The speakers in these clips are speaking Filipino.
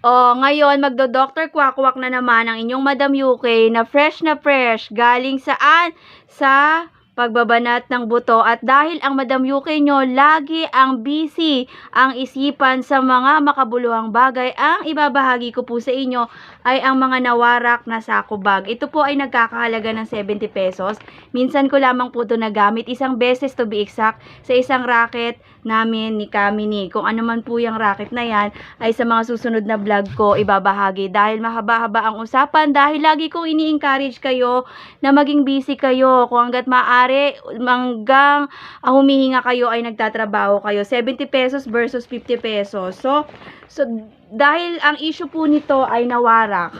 Oh, ngayon magdo-Dr. Kwakwak na naman ang inyong Madam UK na fresh na fresh galing saan? Sa pagbabanat ng buto at dahil ang Madam UK nyo lagi ang busy ang isipan sa mga makabuluhang bagay, ang ibabahagi ko po sa inyo ay ang mga nawarak na sako bag. Ito po ay nagkakahalaga ng 70 pesos. Minsan ko lamang po ito nagamit, isang beses to be exact, sa isang racket namin ni Kamini. Kung ano man po yung racket na yan, ay sa mga susunod na vlog ko ibabahagi. Dahil mahaba-haba ang usapan, dahil lagi kong ini-encourage kayo na maging busy kayo. Kung hanggat maaari, hanggang ah, humihinga kayo ay nagtatrabaho kayo. 70 pesos versus 50 pesos. So, so dahil ang issue po nito ay nawarak,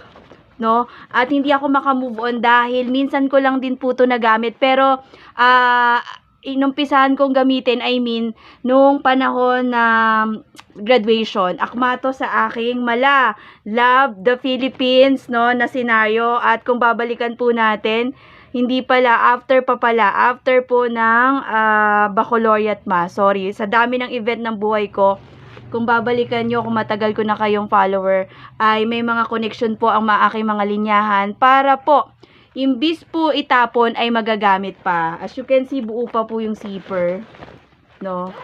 no? At hindi ako makamove on dahil minsan ko lang din po ito nagamit. Pero, ah, inumpisahan kong gamitin, I mean, nung panahon na graduation, akma to sa aking mala, love the Philippines, no, na senaryo. At kung babalikan po natin, hindi pala, after pa pala, after po ng ah, baccalaureate ma, sorry, sa dami ng event ng buhay ko, kung babalikan nyo, kung matagal ko na kayong follower, ay may mga connection po ang mga mga linyahan para po, imbis po itapon ay magagamit pa. As you can see, buo pa po yung zipper. No?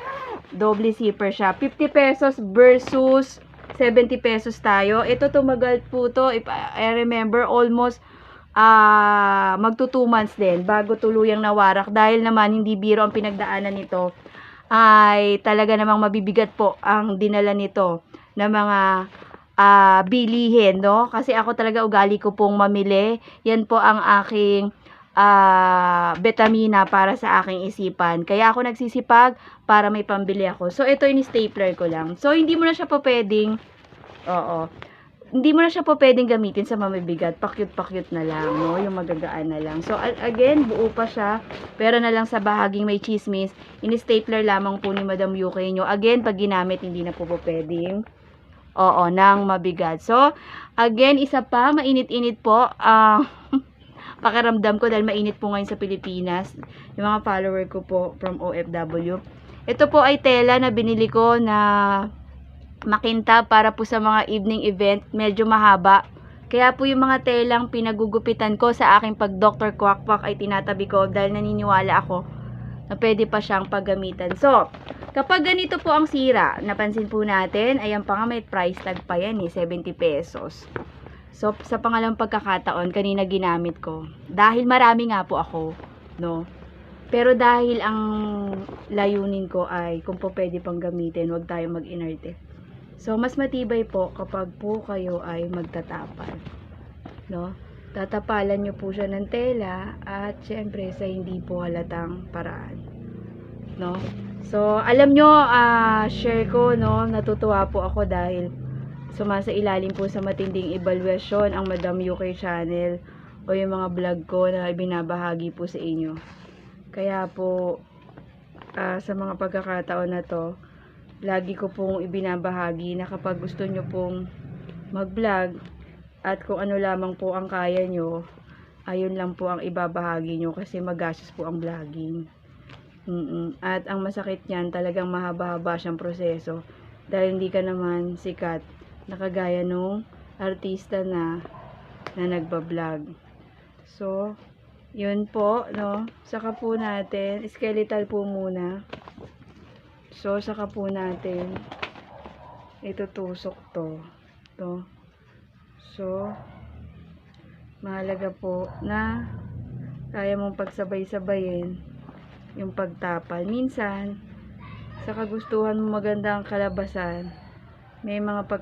Doble zipper siya. 50 pesos versus 70 pesos tayo. Ito tumagal po to. I remember, almost ah magto 2 months din bago tuluyang nawarak dahil naman hindi biro ang pinagdaanan nito ay talaga namang mabibigat po ang dinala nito na mga ah, bilihin, no? Kasi ako talaga ugali ko pong mamili. Yan po ang aking ah, betamina para sa aking isipan. Kaya ako nagsisipag para may pambili ako. So, ito yung stapler ko lang. So, hindi mo na siya pa pwedeng, oo, hindi mo na siya po pwedeng gamitin sa mamabigat. Pakyut-pakyut na lang, no? Yung magagaan na lang. So, again, buo pa siya. Pero na lang sa bahaging may chismis, in-stapler lamang po ni Madam UK nyo. Again, pag ginamit, hindi na po po pwedeng, oo, nang mabigat. So, again, isa pa, mainit-init po. Ah, pakiramdam ko dahil mainit po ngayon sa Pilipinas. Yung mga follower ko po from OFW. Ito po ay tela na binili ko na makinta para po sa mga evening event, medyo mahaba. Kaya po yung mga telang pinagugupitan ko sa aking pag Dr. Quack ay tinatabi ko dahil naniniwala ako na pwede pa siyang paggamitan. So, kapag ganito po ang sira, napansin po natin, ayan pa nga may price tag pa yan eh, 70 pesos. So, sa pangalawang pagkakataon, kanina ginamit ko. Dahil marami nga po ako, no? Pero dahil ang layunin ko ay kung po pwede pang gamitin, wag tayo mag-inerte. So, mas matibay po kapag po kayo ay magtatapal. No? Tatapalan nyo po siya ng tela at syempre sa hindi po halatang paraan. No? So, alam nyo, ah, share ko, no, natutuwa po ako dahil sumasa ilalim po sa matinding evaluasyon ang Madam UK channel o yung mga vlog ko na binabahagi po sa inyo. Kaya po, ah, sa mga pagkakataon na to, lagi ko pong ibinabahagi na kapag gusto nyo pong mag-vlog at kung ano lamang po ang kaya nyo, ayun lang po ang ibabahagi nyo kasi magastos po ang vlogging. Mm-mm. At ang masakit niyan, talagang mahaba-haba siyang proseso dahil hindi ka naman sikat na kagaya nung artista na na nagba-vlog. So, yun po, no? Saka po natin, skeletal po muna. So, saka po natin itutusok to. To. So, mahalaga po na kaya mong pagsabay-sabayin yung pagtapal. Minsan, sa kagustuhan mo maganda ang kalabasan, may mga pag